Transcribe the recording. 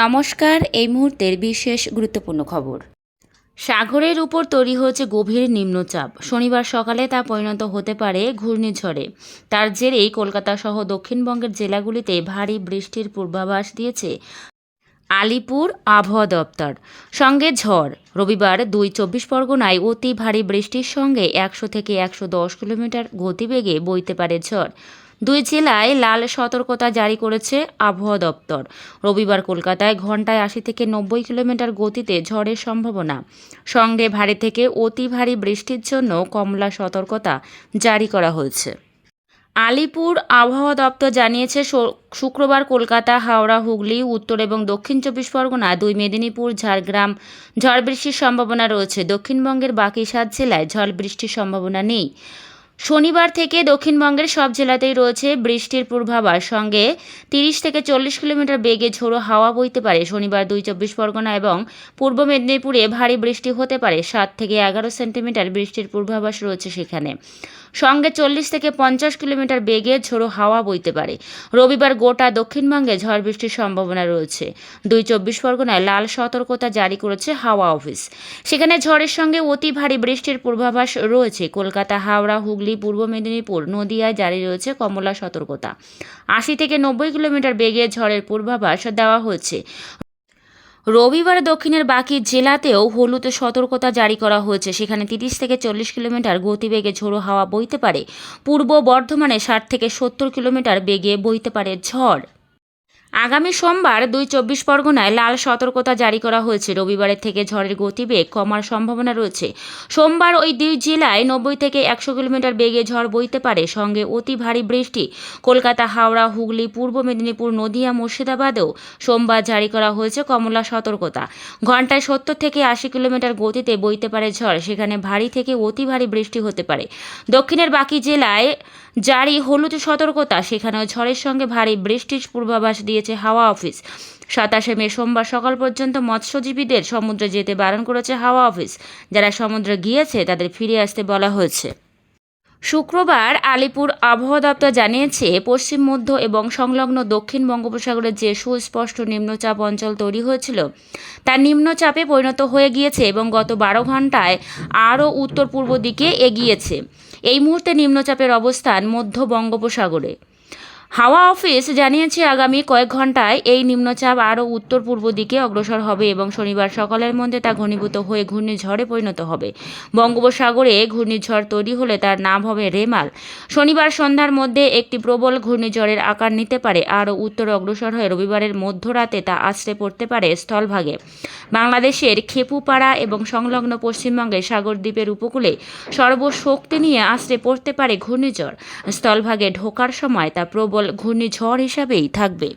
নমস্কার, এই মুহূর্তের বিশেষ গুরুত্বপূর্ণ খবর। সাগরের উপর তৈরি হয়েছে গভীর নিম্নচাপ। শনিবার সকালে তা পরিণত হতে পারে ঘূর্ণিঝড়ে। তার জেরেই কলকাতা সহ দক্ষিণবঙ্গের জেলাগুলিতে ভারী বৃষ্টির পূর্বাভাস দিয়েছে আলিপুর আবহাওয়া দপ্তর। সঙ্গে ঝড়। রবিবার দুই চব্বিশ পরগনায় অতি ভারী বৃষ্টির সঙ্গে একশো থেকে একশো দশ কিলোমিটার গতিবেগে বইতে পারে ঝড়। দুই জেলায় লাল সতর্কতা জারি করেছে আবহাওয়া দপ্তর। রবিবার কলকাতায় ঘন্টায় আশি থেকে নব্বই কিলোমিটার গতিতে ঝড়ের সম্ভাবনা। সঙ্গে ভারী থেকে অতি ভারী বৃষ্টির জন্য কমলা সতর্কতা জারি করা হয়েছে। আলিপুর আবহাওয়া দপ্তর জানিয়েছে শুক্রবার কলকাতা, হাওড়া, হুগলি, উত্তর এবং দক্ষিণ চব্বিশ পরগনা দুই, মেদিনীপুর, ঝাড়গ্রাম ঝড় বৃষ্টির সম্ভাবনা রয়েছে। দক্ষিণবঙ্গের বাকি সাত জেলায় ঝড় বৃষ্টির সম্ভাবনা নেই। শনিবার থেকে দক্ষিণবঙ্গের সব জেলাতেই রয়েছে বৃষ্টির পূর্বাভাস। সঙ্গে তিরিশ থেকে চল্লিশ কিলোমিটার বেগে ঝোড়ো হাওয়া বইতে পারে। শনিবার দুই চব্বিশ পরগনা এবং পূর্ব মেদিনীপুরে ভারী বৃষ্টি হতে পারে। সাত থেকে এগারো সেন্টিমিটার বৃষ্টির পূর্বাভাস রয়েছে সেখানে। সঙ্গে চল্লিশ থেকে পঞ্চাশ কিলোমিটার বেগে ঝোড়ো হাওয়া বইতে পারে। রবিবার গোটা দক্ষিণবঙ্গে ঝড় বৃষ্টির সম্ভাবনা রয়েছে। দুই চব্বিশ পরগনায় লাল সতর্কতা জারি করেছে হাওয়া অফিস। সেখানে ঝড়ের সঙ্গে অতি ভারী বৃষ্টির পূর্বাভাস রয়েছে। কলকাতা, হাওড়া হুগলি, পূর্ব মেদিনীপুর নদিয়ায় জারি রয়েছে কমলা সতর্কতা। আশি থেকে নব্বই কিলোমিটার বেগে ঝড়ের পূর্বাভাস দেওয়া হয়েছে। রবিবার দক্ষিণের বাকি জেলাতেও হলুদ সতর্কতা জারি করা হয়েছে। সেখানে তিরিশ থেকে চল্লিশ কিলোমিটার গতিবেগে ঝোড়ো হাওয়া বইতে পারে। পূর্ব বর্ধমানে ষাট থেকে সত্তর কিলোমিটার বেগে বইতে পারে ঝড়। আগামী সোমবার দুই চব্বিশ পরগনায় লাল সতর্কতা জারি করা হয়েছে। রবিবারের থেকে ঝড়ের গতিবেগ কমার সম্ভাবনা রয়েছে। সোমবার ওই দুই জেলায় নব্বই থেকে একশো কিলোমিটার বেগে ঝড় বইতে পারে। সঙ্গে অতি ভারী বৃষ্টি, কলকাতা, হাওড়া, হুগলি, পূর্ব মেদিনীপুর, নদিয়া, মুর্শিদাবাদেও সোমবার জারি করা হয়েছে কমলা সতর্কতা। ঘন্টায় সত্তর থেকে আশি কিলোমিটার গতিতে বইতে পারে ঝড়। সেখানে ভারী থেকে অতি ভারী বৃষ্টি হতে পারে। দক্ষিণের বাকি জেলায় জারি হলুদ সতর্কতা, সেখানেও ঝড়ের সঙ্গে ভারী বৃষ্টির পূর্বাভাস দিয়েছে হাওয়া অফিস। সাতাশে মে সোমবার সকাল পর্যন্ত মৎস্যজীবীদের সমুদ্রে যেতে বারণ করেছে হাওয়া অফিস। যারা সমুদ্রে গিয়েছে, তাদের ফিরে আসতে বলা হয়েছে। শুক্রবার আলিপুর আবহাওয়া দপ্তর জানিয়েছে, পশ্চিম, মধ্য এবং সংলগ্ন দক্ষিণ বঙ্গোপসাগরের যে সুস্পষ্ট নিম্নচাপ অঞ্চল তৈরি হয়েছিল তা নিম্নচাপে পরিণত হয়ে গিয়েছে এবং গত বারো ঘন্টায় আরও উত্তর পূর্ব দিকে এগিয়েছে। এই মুহূর্তে নিম্নচাপের অবস্থান মধ্য বঙ্গোপসাগরে। হাওয়া অফিস জানিয়েছে আগামী কয়েক ঘন্টায় এই নিম্নচাপ আরও উত্তর পূর্ব দিকে অগ্রসর হবে এবং শনিবার সকালের মধ্যে তা ঘনীভূত হয়ে ঘূর্ণিঝড়ে পরিণত হবে। বঙ্গোপসাগরে ঘূর্ণিঝড় তৈরি হলে তার নাম হবে রেমাল। শনিবার সন্ধ্যার মধ্যে একটি প্রবল ঘূর্ণিঝড়ের আকার নিতে পারে, আরও উত্তর অগ্রসর হয়ে রবিবারের মধ্যরাতে তা আছড়ে পড়তে পারে স্থলভাগে। বাংলাদেশের খেপুপাড়া এবং সংলগ্ন পশ্চিমবঙ্গের সাগরদ্বীপের উপকূলে সর্বশক্তি নিয়ে আছড়ে পড়তে পারে ঘূর্ণিঝড়। স্থলভাগে ঢোকার সময় তা প্রবল ঘূর্ণিঝড় হিসাবেই থাকবে।